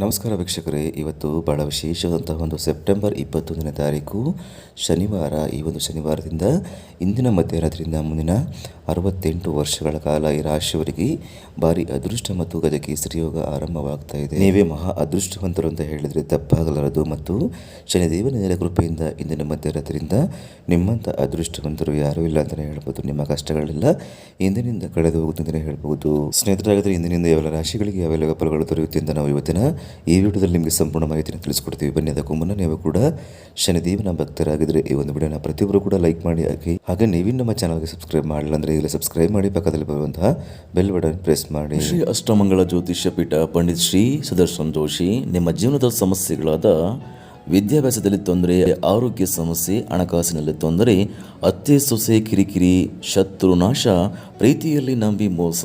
ನಮಸ್ಕಾರ ವೀಕ್ಷಕರೇ, ಇವತ್ತು ಬಹಳ ವಿಶೇಷವಾದಂತಹ ಒಂದು ಸೆಪ್ಟೆಂಬರ್ ಇಪ್ಪತ್ತೊಂದನೇ ತಾರೀಕು ಶನಿವಾರ. ಈ ಒಂದು ಶನಿವಾರದಿಂದ ಇಂದಿನ ಮಧ್ಯರಾತ್ರಿಯಿಂದ ಮುಂದಿನ ಅರವತ್ತೆಂಟು ವರ್ಷಗಳ ಕಾಲ ಈ ರಾಶಿಯವರಿಗೆ ಭಾರಿ ಅದೃಷ್ಟ ಮತ್ತು ಗಜಕೇಸರಿ ಯೋಗ ಆರಂಭವಾಗ್ತಾ ಇದೆ. ನೀವೇ ಮಹಾ ಅದೃಷ್ಟವಂತರು ಅಂತ ಹೇಳಿದರೆ ತಪ್ಪಾಗಲಾರದು ಮತ್ತು ಶನಿದೇವನ ಕೃಪೆಯಿಂದ ಇಂದಿನ ಮಧ್ಯರಾತ್ರಿಯಿಂದ ನಿಮ್ಮಂಥ ಅದೃಷ್ಟವಂತರು ಯಾರೂ ಇಲ್ಲ ಅಂತಲೇ ಹೇಳ್ಬೋದು. ನಿಮ್ಮ ಕಷ್ಟಗಳೆಲ್ಲ ಇಂದಿನಿಂದ ಕಳೆದು ಹೋಗುತ್ತೆ ಅಂತಲೇ ಹೇಳ್ಬೋದು. ಸ್ನೇಹಿತರಾಗಿದ್ದರೆ ಇಂದಿನಿಂದ ಯಾವೆಲ್ಲ ರಾಶಿಗಳಿಗೆ ಯಾವೆಲ್ಲ ಫಲಗಳು ದೊರೆಯುತ್ತೆ ಅಂತ ನಾವು ಇವತ್ತಿನ ಈ ವಿಡಿಯೋದಲ್ಲಿ ನಿಮಗೆ ಸಂಪೂರ್ಣ ಮಾಹಿತಿಯನ್ನು ತಿಳಿಸ್ಕೊಡ್ತೀವಿ. ಬನ್ನಿ, ಅದಕ್ಕೂ ಮುನ್ನ ನೀವು ಕೂಡ ಶನಿದೇವನ ಭಕ್ತರಾಗಿದ್ದರೆ ಈ ಒಂದು ವಿಡಿಯೋನ ಪ್ರತಿಯೊಬ್ಬರು ಕೂಡ ಲೈಕ್ ಮಾಡಿ ಹಾಕಿ ಹಾಗೆ ನೀವಿನ ನಮ್ಮ ಚಾನಲ್ಗೆ ಸಬ್ಸ್ಕ್ರೈಬ್ ಮಾಡಲಿಲ್ಲ ಅಂದರೆ ಈಗಲೇ ಸಬ್ಸ್ಕ್ರೈಬ್ ಮಾಡಿ, ಪಕ್ಕದಲ್ಲಿ ಬರುವಂತಹ ಬೆಲ್ ಬಟನ್ ಪ್ರೆಸ್ ಮಾಡಿ. ಶ್ರೀ ಅಷ್ಟಮಂಗಳ ಜ್ಯೋತಿಷ್ಯ ಪೀಠ ಪಂಡಿತ್ ಶ್ರೀ ಸುದರ್ಶನ್ ಜೋಶಿ, ನಿಮ್ಮ ಜೀವನದ ಸಮಸ್ಯೆಗಳಾದ ವಿದ್ಯಾಭ್ಯಾಸದಲ್ಲಿ ತೊಂದರೆ, ಆರೋಗ್ಯ ಸಮಸ್ಯೆ, ಹಣಕಾಸಿನಲ್ಲಿ ತೊಂದರೆ, ಅತ್ತೆ ಸೊಸೆ ಕಿರಿಕಿರಿ, ಶತ್ರು ನಾಶ, ಪ್ರೀತಿಯಲ್ಲಿ ನಂಬಿ ಮೋಸ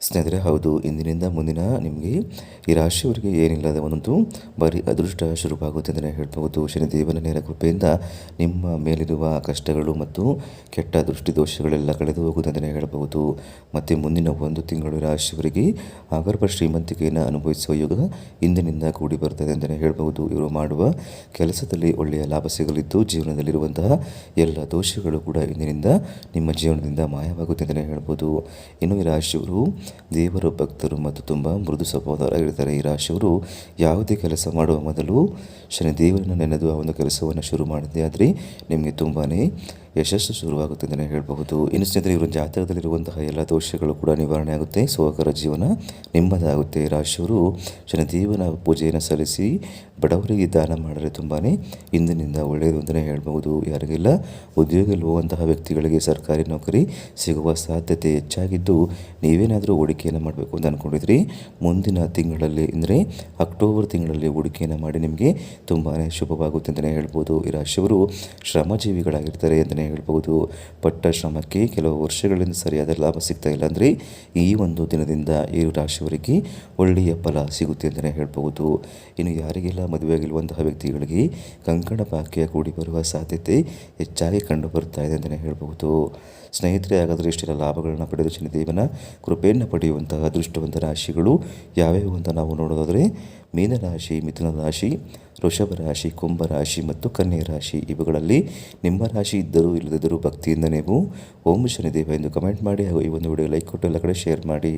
ಸ್ನೇಹಿತರೆ, ಹೌದು, ಇಂದಿನಿಂದ ಮುಂದಿನ ನಿಮಗೆ ಈ ರಾಶಿಯವರಿಗೆ ಏನಿಲ್ಲದ ಒಂದು ಬರೀ ಅದೃಷ್ಟ ಶುರುವಾಗುತ್ತೆ ಅಂತಲೇ ಹೇಳ್ಬೋದು ಶನಿದೇವನ ನೇರ ಕೃಪೆಯಿಂದ ನಿಮ್ಮ ಮೇಲಿರುವ ಕಷ್ಟಗಳು ಮತ್ತು ಕೆಟ್ಟ ದೃಷ್ಟಿ ದೋಷಗಳೆಲ್ಲ ಕಳೆದು ಹೋಗುತ್ತೆ ಅಂತಲೇ ಹೇಳ್ಬೋದು ಮತ್ತು ಮುಂದಿನ ಒಂದು ತಿಂಗಳು ರಾಶಿಯವರಿಗೆ ಆಗರ್ಭ ಶ್ರೀಮಂತಿಕೆಯನ್ನು ಅನುಭವಿಸುವ ಯೋಗ ಇಂದಿನಿಂದ ಕೂಡಿ ಬರ್ತದೆ ಅಂತಲೇ ಹೇಳ್ಬೋದು ಇವರು ಮಾಡುವ ಕೆಲಸದಲ್ಲಿ ಒಳ್ಳೆಯ ಲಾಭ ಸಿಗಲಿದ್ದು ಜೀವನದಲ್ಲಿರುವಂತಹ ಎಲ್ಲ ದೋಷಗಳು ಕೂಡ ಇಂದಿನಿಂದ ನಿಮ್ಮ ಜೀವನದಿಂದ ಮಾಯವಾಗುತ್ತೆ ಅಂತಲೇ ಹೇಳ್ಬೋದು ಇನ್ನು ಈ ರಾಶಿಯವರು ದೇವರ ಭಕ್ತರು ಮತ್ತು ತುಂಬ ಮೃದು ಸ್ವಭಾವದವರಾಗಿರ್ತಾರೆ ಈ ರಾಶಿಯವರು ಯಾವುದೇ ಕೆಲಸ ಮಾಡುವ ಮೊದಲು ಶನಿ ದೇವರನ್ನು ನೆನೆದು ಆ ಒಂದು ಕೆಲಸವನ್ನು ಶುರು ಮಾಡಿದೆ ಆದರೆ ನಿಮಗೆ ತುಂಬಾ ಯಶಸ್ಸು ಶುರುವಾಗುತ್ತೆ ಅಂತಲೇ ಹೇಳಬಹುದು. ಇನ್ನು ಸ್ನೇಹಿತರೆ, ಇವರು ಜಾತಕದಲ್ಲಿರುವಂತಹ ಎಲ್ಲ ದೋಷಗಳು ಕೂಡ ನಿವಾರಣೆ ಆಗುತ್ತೆ. ಸೋಕರ ಜೀವನ ನಿಮ್ಮದಾಗುತ್ತೆ. ರಾಶಿಯವರು ಶನಿದೇವನ ಪೂಜೆಯನ್ನು ಸಲ್ಲಿಸಿ ಬಡವರಿಗೆ ದಾನ ಮಾಡಿದ್ರೆ ತುಂಬಾ ಇಂದಿನಿಂದ ಒಳ್ಳೆಯದು ಅಂತಲೇ ಹೇಳಬಹುದು. ಯಾರಿಗೆಲ್ಲ ಉದ್ಯೋಗ ಹೋಗುವಂತಹ ವ್ಯಕ್ತಿಗಳಿಗೆ ಸರ್ಕಾರಿ ನೌಕರಿ ಸಿಗುವ ಸಾಧ್ಯತೆ ಹೆಚ್ಚಾಗಿದ್ದು ನೀವೇನಾದರೂ ಹೂಡಿಕೆಯನ್ನು ಮಾಡಬೇಕು ಅಂತ ಅಂದ್ಕೊಂಡಿದ್ರಿ ಮುಂದಿನ ತಿಂಗಳಲ್ಲಿ, ಅಂದರೆ ಅಕ್ಟೋಬರ್ ತಿಂಗಳಲ್ಲಿ ಹೂಡಿಕೆಯನ್ನು ಮಾಡಿ ನಿಮಗೆ ತುಂಬಾ ಶುಭವಾಗುತ್ತೆ ಅಂತಲೇ ಹೇಳ್ಬೋದು ಈ ರಾಶಿಯವರು ಶ್ರಮಜೀವಿಗಳಾಗಿರ್ತಾರೆ ಅಂತಲೇ ಹೇಳ್ಬೋದು ಪಟ್ಟ ಶ್ರಮಕ್ಕೆ ಕೆಲವು ವರ್ಷಗಳಿಂದ ಸರಿಯಾದ ಲಾಭ ಸಿಗ್ತಾ ಇಲ್ಲ ಅಂದರೆ ಈ ಒಂದು ದಿನದಿಂದ ಈ ರಾಶಿಯವರಿಗೆ ಒಳ್ಳೆಯ ಫಲ ಸಿಗುತ್ತೆ ಅಂತಲೇ ಹೇಳ್ಬೋದು ಇನ್ನು ಯಾರಿಗೆಲ್ಲ ಮದುವೆಯಾಗಿರುವಂತಹ ವ್ಯಕ್ತಿಗಳಿಗೆ ಕಂಕಣ ಬಾಕಿಯ ಕೂಡಿ ಬರುವ ಸಾಧ್ಯತೆ ಹೆಚ್ಚಾಗಿ ಕಂಡು ಬರ್ತಾ ಇದೆ ಅಂತಲೇ ಹೇಳ್ಬೋದು ಸ್ನೇಹಿತರೆ, ಹಾಗಾದರೆ ಇಷ್ಟೆಲ್ಲ ಲಾಭಗಳನ್ನು ಪಡೆದು ಶನಿದೇವನ ಕೃಪೆಯನ್ನು ಪಡೆಯುವಂತಹ ಅದೃಷ್ಟವಂತ ರಾಶಿಗಳು ಯಾವ್ಯಾವು ಅಂತ ನಾವು ನೋಡೋದಾದರೆ ಮೀನರಾಶಿ ಮಿಥುನ ರಾಶಿ ವೃಷಭ ರಾಶಿ ಕುಂಭ ರಾಶಿ ಮತ್ತು ಕನ್ಯಾ ರಾಶಿ ಇವುಗಳಲ್ಲಿ ನಿಮ್ಮ ರಾಶಿ ಇದ್ದರೂ ಇಲ್ಲದಿದ್ದರೂ ಭಕ್ತಿಯಿಂದ ನೀವು ಓಂ ಶನಿದೇವ ಎಂದು ಕಮೆಂಟ್ ಮಾಡಿ ಹಾಗೂ ಈ ಒಂದು ವಿಡಿಯೋ ಲೈಕ್ ಕೊಟ್ಟು ಎಲ್ಲ ಕಡೆ ಶೇರ್ ಮಾಡಿ.